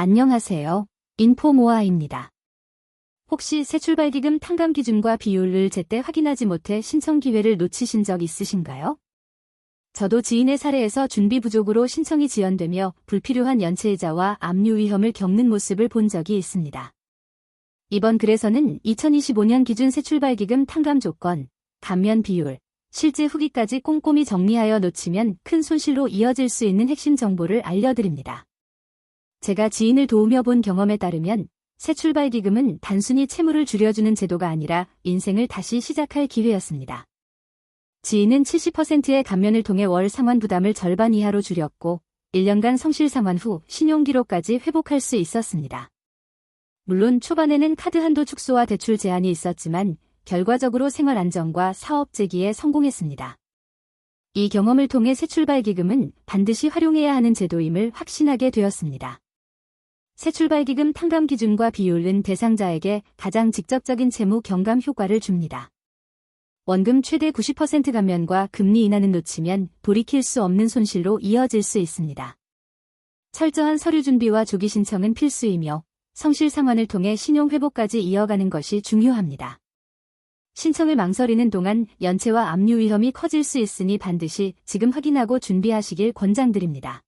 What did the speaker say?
안녕하세요. 인포모아입니다. 혹시 새 출발기금 탕감 기준과 비율을 제때 확인하지 못해 신청 기회를 놓치신 적 있으신가요? 저도 지인의 사례에서 준비 부족으로 신청이 지연되며 불필요한 연체이자와 압류 위험을 겪는 모습을 본 적이 있습니다. 이번 글에서는 2025년 기준 새출발기금 탕감 조건, 감면 비율, 실제 후기까지 꼼꼼히 정리하여 놓치면 큰 손실로 이어질 수 있는 핵심 정보를 알려드립니다. 제가 지인을 도우며 본 경험에 따르면 새 출발 기금은 단순히 채무를 줄여주는 제도가 아니라 인생을 다시 시작할 기회였습니다. 지인은 70%의 감면을 통해 월 상환 부담을 절반 이하로 줄였고 1년간 성실 상환 후 신용기록까지 회복할 수 있었습니다. 물론 초반에는 카드 한도 축소와 대출 제한이 있었지만 결과적으로 생활 안정과 사업 재기에 성공했습니다. 이 경험을 통해 새 출발 기금은 반드시 활용해야 하는 제도임을 확신하게 되었습니다. 새 출발기금 탕감 기준과 비율은 대상자에게 가장 직접적인 채무 경감 효과를 줍니다. 원금 최대 90% 감면과 금리 인하는 놓치면 돌이킬 수 없는 손실로 이어질 수 있습니다. 철저한 서류 준비와 조기 신청은 필수이며 성실 상환을 통해 신용 회복까지 이어가는 것이 중요합니다. 신청을 망설이는 동안 연체와 압류 위험이 커질 수 있으니 반드시 지금 확인하고 준비하시길 권장드립니다.